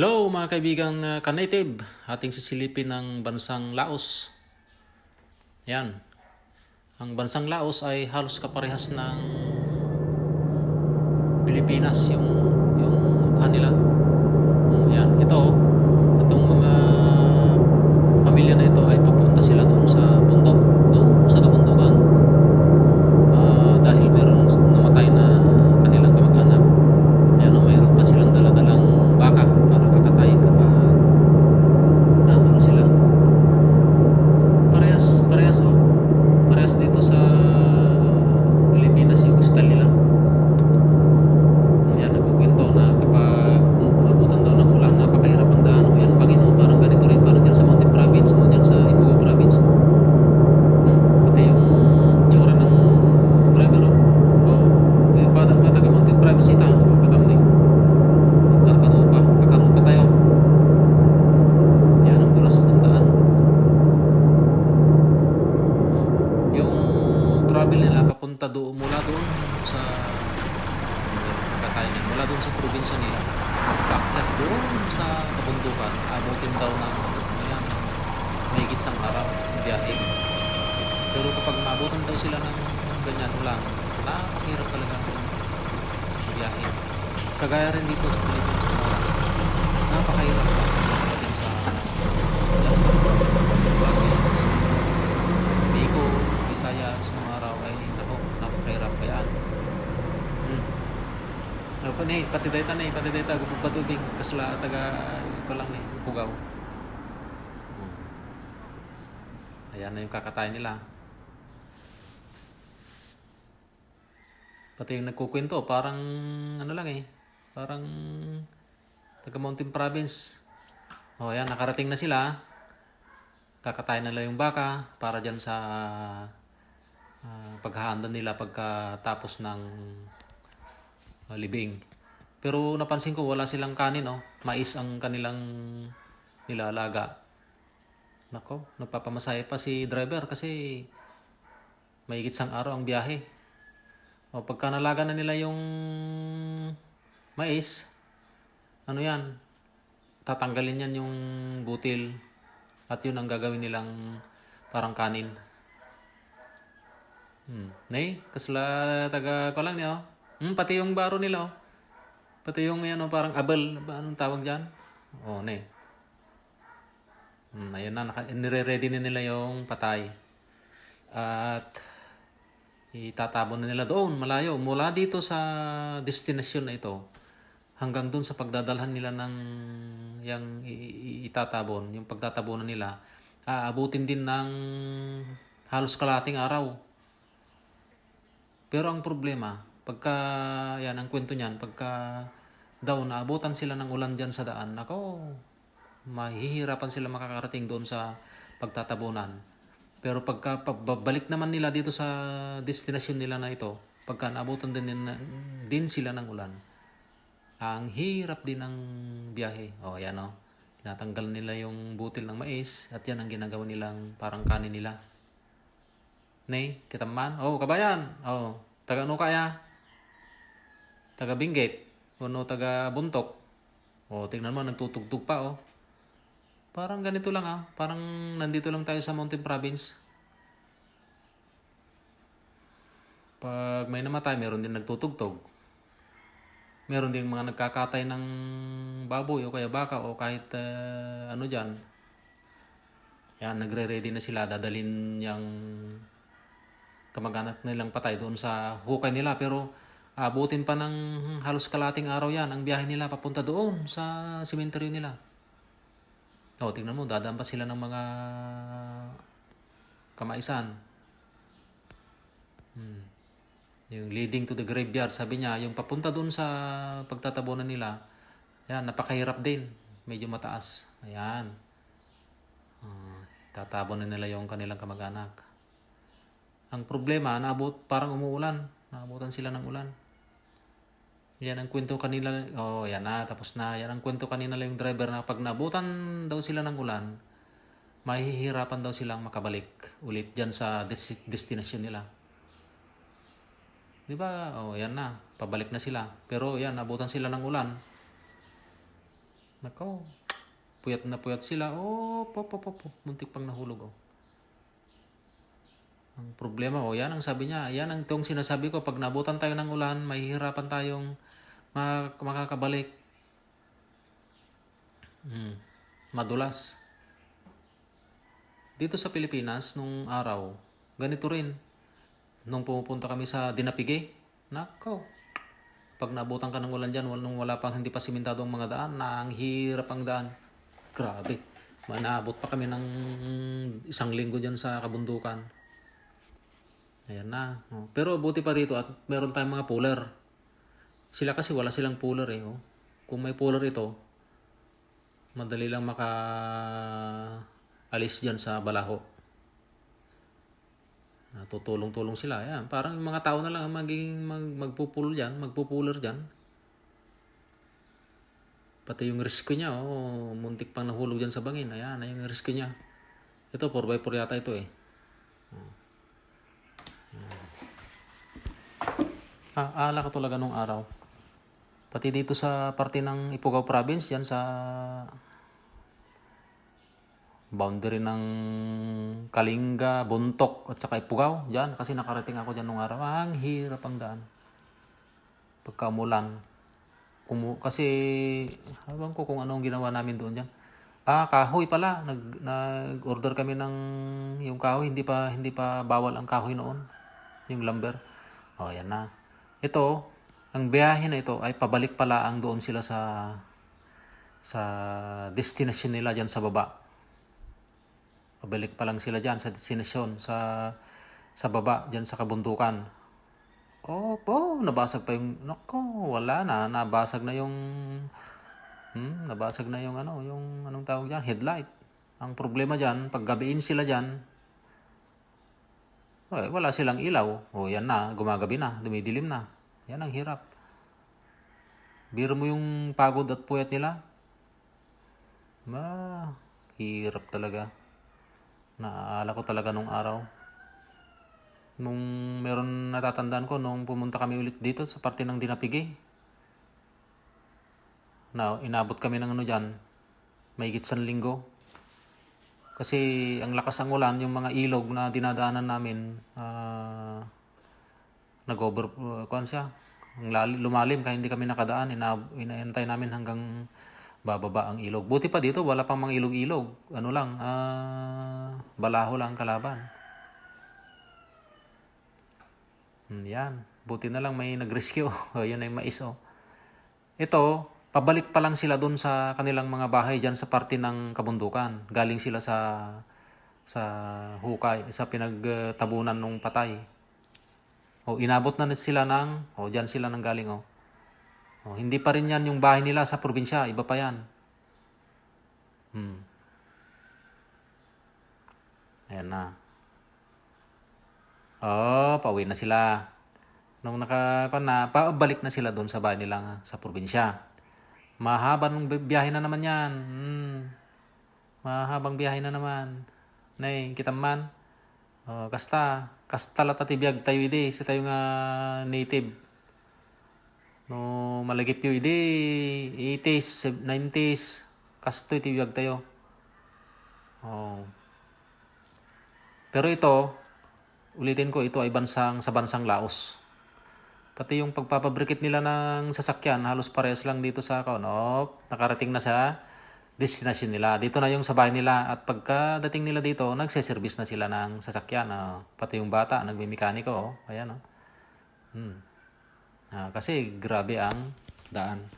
Hello mga kaibigang uh, ka-native, ating sisilipin ng bansang Laos. Yan. Ang bansang Laos ay halos kaparehas ng Pilipinas yung yung mukha nila. Yan, ito itong mga pamilya na ito ay papunta sila doon sa bundok, doon sa kabundukan. Ah, dahil meron namatay na kanilang kamag-anak. Ayan o, mayroon pa silang daladalang baka para kakatayin kapag nandun na sila. Parehas, parehas o. Parehas dito sa Pilipinas yung style nila. Ayan, nagkukwento na kapag umabutan daw ng ulan, napakahirap ang daan. O yan, Panginoon, parang ganito rin, parang dyan sa Mountain Province o dyan sa Ipugo Province. Hmm, Pati yung tsura ng driver o. Oh, eh, pada ka taga Mountain Province ita, katam ni. Kakaro pa, kakaro pa tayo. Yan ang dulas ng daan. Yung travel nila papunta doon, mula doon sa Kakatayin yan, mula doon sa probinsya nila. Bakit doon sa kabundukan, abutin daw ng yan, mahigit sang araw biyahe. Pero kapag maabutan daw sila ng ganyan ulan, napakahirap talaga ang biyahe. Kagaya rin dito sa Pilipinas na. Napakahirap pa din sa yan sa Baguio, Bicol, Visayas, ng araw ay nako, napakahirap pa yan. Hmm. Ano pa ni, pati data ni, pati data, gupag patubig, kasla taga, ko lang ni, pugaw. Hmm. Ayan na yung kakatayin nila. Pati yung nagkukwento, parang ano lang eh. Parang taga Mountain Province. O ayan, nakarating na sila. Kakatayin nila yung baka para dyan sa ah, paghahanda nila pagkatapos ng ah, libing. Pero napansin ko wala silang kanin, no? Mais ang kanilang nilalaga. Nako, nagpapamasaya pa si driver kasi mahigit sang araw ang biyahe. O pagka nalaga na nila yung mais, ano yan, tatanggalin yan yung butil at yun ang gagawin nilang parang kanin. Hmm. Nay, kasla taga ko lang niya. Oh. Hmm, pati yung baro nila oh. Pati yung ano parang abel, ba anong tawag diyan? Oh, nay. Hmm, ayun na, naka, nire-ready na nila yung patay. At itatabon na nila doon, malayo. Mula dito sa destinasyon na ito, hanggang doon sa pagdadalhan nila ng yung itatabon, yung pagtatabonan nila, aabutin din ng halos kalating araw. Pero ang problema, pagka, yan ang kwento niyan, pagka daw naabutan sila ng ulan dyan sa daan, ako, mahihirapan sila makakarating doon sa pagtatabunan. Pero pagka pagbabalik naman nila dito sa destinasyon nila na ito, pagka naabutan din, din, sila ng ulan, ang hirap din ng biyahe. O, yan o. Tinatanggal nila yung butil ng mais at yan ang ginagawa nilang parang kanin nila. Nay, kita man? Oh, kabayan. Oh, taga ano kaya? Taga Benguet. Ano, taga Buntok. Oh, tingnan mo, nagtutugtog pa, oh. Parang ganito lang, ah. Parang nandito lang tayo sa Mountain Province. Pag may namatay, meron din nagtutugtog. Meron din mga nagkakatay ng baboy o kaya baka o kahit eh, ano dyan. Yan, nagre-ready na sila. Dadalhin yung kamag-anak nilang patay doon sa hukay nila. Pero abutin pa ng halos kalating araw yan. Ang biyahe nila papunta doon sa simenteryo nila. O, tingnan mo, dadaan pa sila ng mga kamaisan. Hmm. Yung leading to the graveyard, sabi niya, yung papunta doon sa pagtatabunan nila, yan, napakahirap din. Medyo mataas. Ayan. Ah, tatabon na nila yung kanilang kamag-anak. Ang problema, naabot, parang umuulan. Naabutan sila ng ulan. Yan ang kwento kanila. Oh, yan na, tapos na. Yan ang kwento kanina lang yung driver na pag nabutan daw sila ng ulan, mahihirapan daw silang makabalik ulit dyan sa des- destinasyon nila. Di ba? Oh, yan na. Pabalik na sila. Pero yan, nabutan sila ng ulan. Nako, puyat na puyat sila. Oh, po, po, po, po. Muntik pang nahulog, oh. Ang problema, oh, yan ang sabi niya. Yan ang itong sinasabi ko. Pag nabutan tayo ng ulan, mahihirapan tayong mak- makakabalik. Hmm. Madulas. Dito sa Pilipinas, nung araw, ganito rin. Nung pumupunta kami sa Dinapige, nako, pag nabutan ka ng ulan dyan, nung wala pang hindi pa simentado ang mga daan, na ang hirap ang daan. Grabe. Manabot pa kami ng isang linggo dyan sa kabundukan. Ayan na. Oh. Pero buti pa dito at meron tayong mga puller. Sila kasi wala silang puller eh. Oh. Kung may puller ito, madali lang maka alis dyan sa balaho. Ah, tutulong-tulong sila. Ayan. Parang mga tao na lang ang magiging mag, magpupul dyan, magpupuler dyan. Pati yung risk niya, oh, muntik pang nahulog dyan sa bangin. Ayan, ayan yung risk niya. Ito, 4x4 yata ito eh. Ah, ala ka talaga nung araw. Pati dito sa parte ng Ifugao Province, yan sa boundary ng Kalinga, Buntok, at saka Ifugao. Diyan, kasi nakarating ako dyan nung araw. Ang hirap ang daan. Pagka umulan. Kumu- kasi, habang ko kung anong ginawa namin doon dyan. Ah, kahoy pala. Nag, nag-order kami ng yung kahoy. Hindi pa, hindi pa bawal ang kahoy noon. Yung lumber. O, yan na. Ito, ang biyahe na ito ay pabalik pala ang doon sila sa sa destination nila dyan sa baba. Pabalik pa lang sila dyan sa destination, sa sa baba, dyan sa kabundukan. Oh, po, nabasag pa yung, nako, wala na, nabasag na yung, hmm, nabasag na yung ano, yung anong tawag dyan, headlight. Ang problema dyan, pag gabiin sila dyan, eh, wala silang ilaw. O yan na, gumagabi na, dumidilim na. Yan ang hirap. Biro mo yung pagod at puyat nila. Ma, hirap talaga. Naaalala ko talaga nung araw. Nung meron natatandaan ko, nung pumunta kami ulit dito sa parte ng Dinapige. Na, inabot kami ng ano dyan, may san linggo. Kasi ang lakas ang ulan, yung mga ilog na dinadaanan namin, ah nag-over, uh, kuhan siya, lumalim kaya hindi kami nakadaan, ina, inaantay namin hanggang bababa ang ilog. Buti pa dito, wala pang mga ilog-ilog. Ano lang, ah balaho lang ang kalaban. Hmm, yan. Buti na lang may nag-rescue. Yun ay mais, oh. Ito, pabalik pa lang sila doon sa kanilang mga bahay dyan sa parte ng kabundukan. Galing sila sa sa hukay, sa pinagtabunan ng patay. O inabot na sila ng, o dyan sila nang galing o. O, hindi pa rin yan yung bahay nila sa probinsya, iba pa yan. Hmm. Ayan na. Oh, pauwi na sila. Nung naka, na, pabalik na sila doon sa bahay nila sa probinsya. Mahaba ng bi- biyahe na naman yan. Hmm. Mahabang biyahe na naman. Nay, kita man. Oh, kasta, kasta lata tibiyag tayo ide, sa tayo nga native. No, malagip yun ide, 80s, 90s, kasto tibiyag tayo. Oh. Pero ito, ulitin ko, ito ay bansang sa bansang Laos. Pati yung pagpapabrikit nila ng sasakyan, halos parehas lang dito sa. No, nakarating na sa destination nila. Dito na yung sa bahay nila. At pagkadating nila dito, nagseservice na sila ng sasakyan. ah. pati yung bata, nagmimekaniko. Oh. Ayan, oh. Hmm. Ah, kasi grabe ang daan.